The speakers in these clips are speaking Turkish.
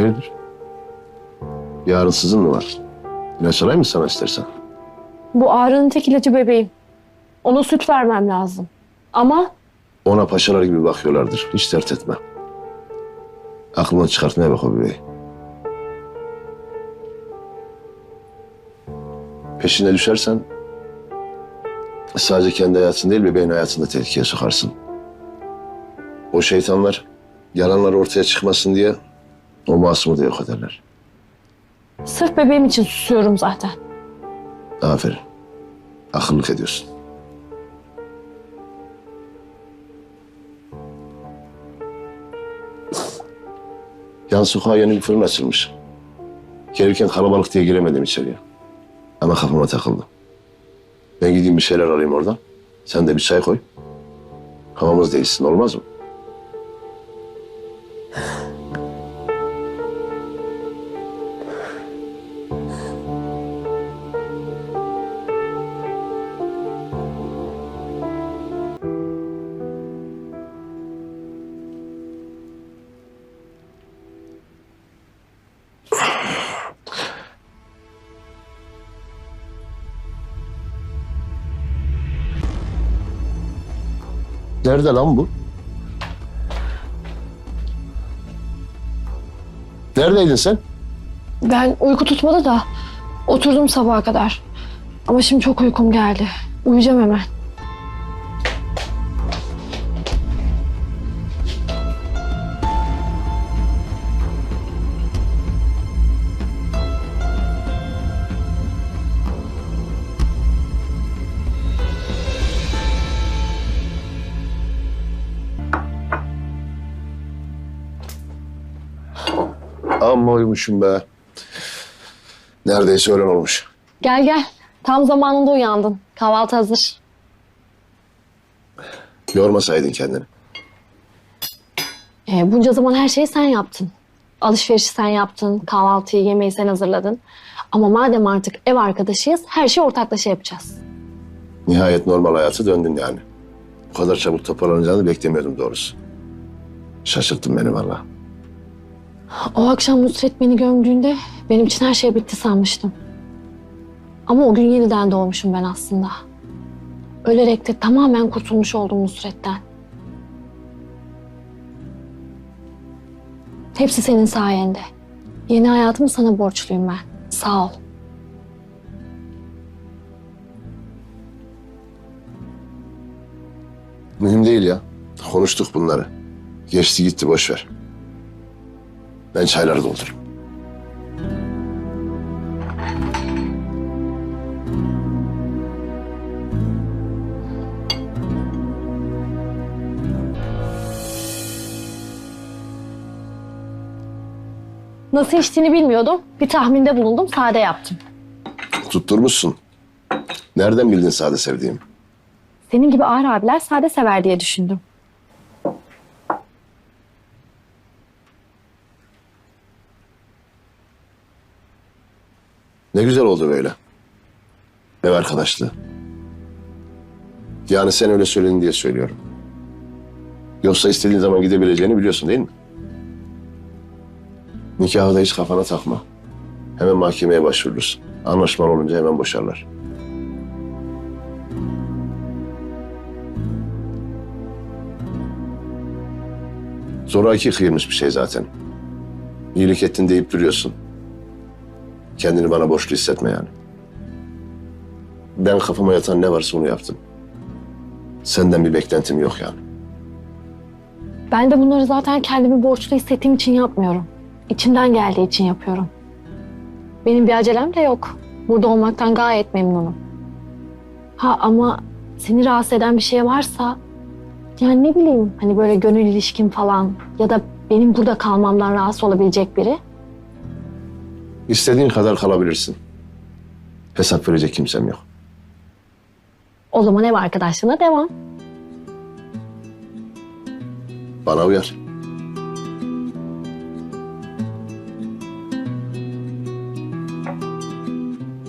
Hayırdır? Yarınsızın mı var? İlaç alayım mı sana istersen? Bu ağrının tek ilacı bebeğim. Ona süt vermem lazım. Ama Ona paşalar gibi bakıyorlardır. Hiç dert etme. Aklından çıkartmaya bak o bebeği. Peşine düşersen sadece kendi hayatın değil bebeğin hayatını da tehlikeye sokarsın. O şeytanlar yalanlar ortaya çıkmasın diye o masumu da yok ederler. sırf bebeğim için susuyorum zaten. Aferin. Akıllık ediyorsun. Yan sokağa yeni bir fırın açılmış. Gelirken kalabalık diye giremedim içeriye. Ama kafama takıldı. Ben gideyim bir şeyler alayım oradan. Sen de bir çay koy. Havamız değişsin olmaz mı? Nerede lan bu? Neredeydin sen? Ben uyku tutmadı da oturdum sabaha kadar. Ama şimdi çok uykum geldi. Uyuyacağım hemen. Amma uyumuşum be. Neredeyse öğlen olmuş. Gel gel. Tam zamanında uyandın. Kahvaltı hazır. Yormasaydın kendini. Ee, bunca zaman her şeyi sen yaptın. Alışverişi sen yaptın, kahvaltıyı, yemeği sen hazırladın. Ama madem artık ev arkadaşıyız, her şeyi ortaklaşa yapacağız. Nihayet normal hayata döndün yani. Bu kadar çabuk toparlanacağını beklemiyordum doğrusu. Şaşırttın beni valla. O akşam Nusret beni gömdüğünde benim için her şey bitti sanmıştım. Ama o gün yeniden doğmuşum ben aslında. Ölerek de tamamen kurtulmuş oldum Nusret'ten. Hepsi senin sayende. Yeni hayatımı sana borçluyum ben. Sağ ol. Mühim değil ya. Konuştuk bunları. Geçti gitti boş ver. Ben çayları doldurayım. Nasıl içtiğini bilmiyordum. Bir tahminde bulundum, sade yaptım. Tutturmuşsun. Nereden bildin sade sevdiğimi? Senin gibi ağır abiler sade sever diye düşündüm. Ne güzel oldu böyle. Ev arkadaşlığı. Yani sen öyle söyledin diye söylüyorum. Yoksa istediğin zaman gidebileceğini biliyorsun değil mi? Nikahı da hiç kafana takma. Hemen mahkemeye başvururuz. Anlaşmalı olunca hemen boşarlar. Zoraki kıyılmış bir şey zaten. İyilik ettin deyip duruyorsun. Kendini bana borçlu hissetme yani. Ben kafama yatan ne varsa onu yaptım. Senden bir beklentim yok yani. Ben de bunları zaten kendimi borçlu hissettiğim için yapmıyorum. İçimden geldiği için yapıyorum. Benim bir acelem de yok. Burada olmaktan gayet memnunum. Ha ama seni rahatsız eden bir şey varsa... Yani ne bileyim hani böyle gönül ilişkin falan ya da benim burada kalmamdan rahatsız olabilecek biri. İstediğin kadar kalabilirsin. Hesap verecek kimsem yok. O zaman ev arkadaşlığına devam. Bana uyar.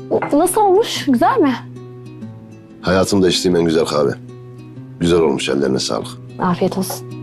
Bu Nasıl olmuş? Güzel mi? Hayatımda içtiğim en güzel kahve. Güzel olmuş ellerine sağlık. Afiyet olsun.